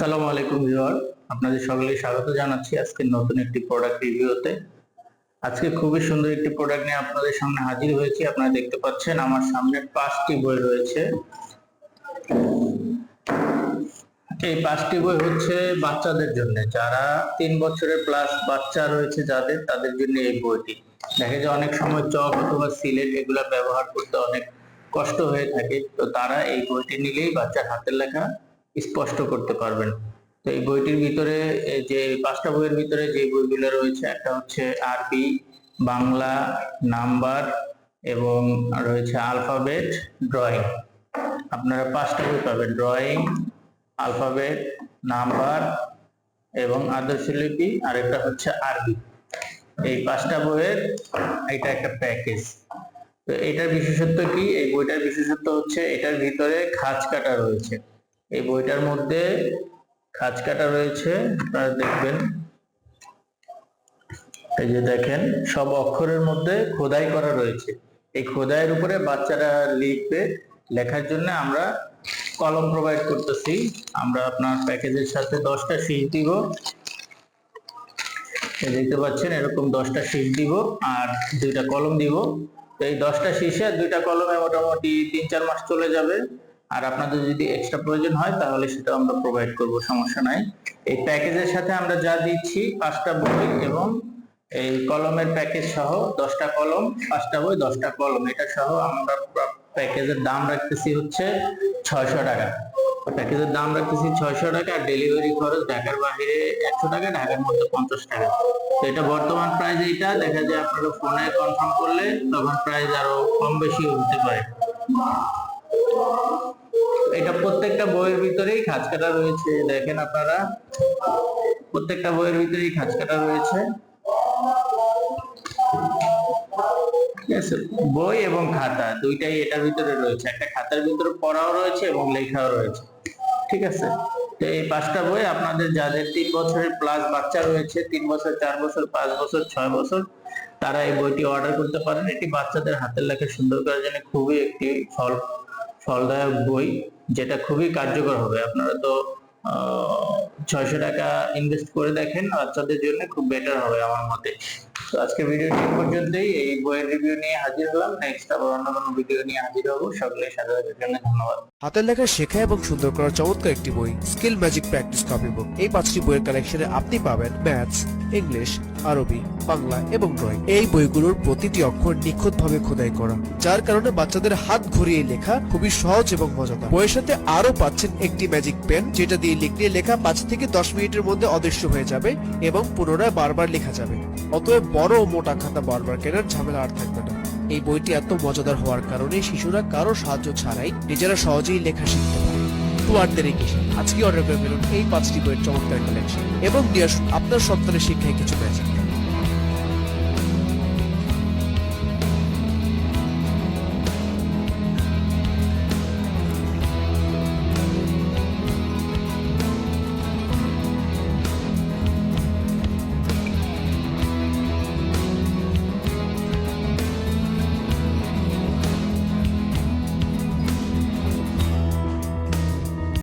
আসসালামু আলাইকুম ভিউয়ার আপনাদের সকলেই স্বাগত জানাচ্ছি আজকে নতুন একটি প্রোডাক্ট রিভিউতে আজকে খুবই সুন্দর একটি প্রোডাক্ট নিয়ে আপনাদের সামনে হাজির হয়েছি। আপনারা দেখতে পাচ্ছেন আমার সামনে পাঁচটি বই রয়েছে। এই পাঁচটি বই হচ্ছে বাচ্চাদের জন্য। যারা তিন বছরের প্লাস বাচ্চা রয়েছে যাদের, তাদের জন্য এই বইটি। দেখা যায় অনেক সময় চক অথবা সিলেট এগুলা ব্যবহার করতে অনেক কষ্ট হয়ে থাকে। তো তারা এই বইটি নিলেই বাচ্চার হাতের লেখা স্পষ্ট করতে পারবেন। তো এই বইটির ভিতরে যে পাঁচটা বইয়ের ভিতরে যে বইগুলো রয়েছে, একটা হচ্ছে আরবি, বাংলা নাম্বার এবং রয়েছে আলফাবেট ড্রয়িং। আপনারা পাঁচটা বই পাবেন, ড্রয়িং, আলফাবেট, নাম্বার এবং আদর্শ লিপি আর একটা হচ্ছে আরবি। এই পাঁচটা বইয়ের, এটা একটা প্যাকেজ। তো এটার বিশেষত্ব কি? এই বইটার বিশেষত্ব হচ্ছে এটার ভিতরে খাঁজ কাটা রয়েছে। এই বইটার মধ্যে খাঁজ কাটা রয়েছে, আপনারা দেখবেন। এই যে দেখেন, সব অক্ষরের মধ্যে খোদাই করা রয়েছে। এই খোদাইয়ের উপরে বাচ্চারা লিখবে, লেখার জন্য আমরা কলম প্রোভাইড করতেছি। আমরা আপনার প্যাকেজের সাথে দশটা শীট দিব। দেখতে পাচ্ছেন, এরকম দশটা শীট দিব আর দুইটা কলম দিব। এই দশটা শীষে দুইটা কলমে মোটামুটি তিন চার মাস চলে যাবে। আর আপনাদের যদি এক্সট্রা প্রয়োজন হয়, তাহলে সেটা আমরা প্রোভাইড করব, সমস্যা নাই। এই প্যাকেজের সাথে আমরা যা দিচ্ছি, পাঁচটা বই এবং এই কলমের প্যাকেজ সহ দশটা কলম, পাঁচটা বই, দশটা কলম, এটা সহ আমরা প্যাকেজের দাম রাখতেছি হচ্ছে ছয়শো টাকা। প্যাকেজের দাম রাখতেছি ছয়শো টাকা, আর ডেলিভারি খরচ ঢাকার বাইরে একশো টাকা, ঢাকার মধ্যে পঞ্চাশ টাকা। তো এটা বর্তমান প্রাইস এইটা, দেখা যায় আপনারা ফোনে কনফার্ম করলে তখন প্রাইস আরও কম বেশি হতে পারে। এটা প্রত্যেকটা বইয়ের ভিতরেই খাঁজ কাটা রয়েছে, দেখেন আপনারা। প্রত্যেকটা বইয়ের ভিতরেই খাঁজ কাটা রয়েছে। বই এবং খাতা দুইটাই এটার ভিতরে রয়েছে। একটা খাতার ভিতরে পড়াও রয়েছে এবং লেখাও রয়েছে। ঠিক আছে, তো এই পাঁচটা বই আপনাদের যাদের তিন বছরের প্লাস বাচ্চা রয়েছে, তিন বছর, চার বছর, পাঁচ বছর, ছয় বছর, তারা এই বইটি অর্ডার করতে পারেন। এটি বাচ্চাদের হাতের লেখা সুন্দর করার জন্য খুবই একটি ফল ফলদায়ক বই যেটা খুবই কার্যকর হবে। আপনারা তো ছয়শো টাকা ইনভেস্ট করে দেখেন, বাচ্চাদের জন্য খুব বেটার হবে আমার মতে। তো আজকে ভিডিওটি পর্যন্তই। এই বইয়ের রিভিউ নিয়ে হাজির হলাম। নেক্সট আবার অন্য কোনো ভিডিও নিয়ে হাজির হব। সকলে সাথে জন্য ধন্যবাদ। হাতের লেখা শেখা এবং সুন্দর করার চমৎকার একটি বই skill magic practice copy book এই পাঁচটি বইয়ের কালেকশনে আপনি পাবেন ম্যাথস ইংলিশ আরবি, বাংলা এবং ড্রয়িং এই বইগুলোর প্রতিটি অক্ষর নিখুঁতভাবে খোদাই করা, যার কারণে বাচ্চাদের হাত ঘুরিয়ে লেখা খুবই সহজ এবং মজাদার। বইয়ের সাথে আরও পাচ্ছেন একটি ম্যাজিক পেন যেটা দিয়ে লিখলে লেখা পাঁচ থেকে দশ মিনিটের মধ্যে অদৃশ্য হয়ে যাবে এবং পুনরায় বারবার লেখা যাবে। অতএব বড় মোটা খাতা বারবার কেনার ঝামেলা আর থাকবে না। এই বইটি এত মজাদার হওয়ার কারণে শিশুরা কারও সাহায্য ছাড়াই নিজেরা সহজেই লেখা শিখতে পারে। টু আর দেরি আজকে অর্ডার করে ফেলুন এই পাঁচটি বইয়ের চমৎকার কালেকশন এবং দিয়ে আসুন আপনার সন্তানের শিক্ষায় কিছু পেয়েছেন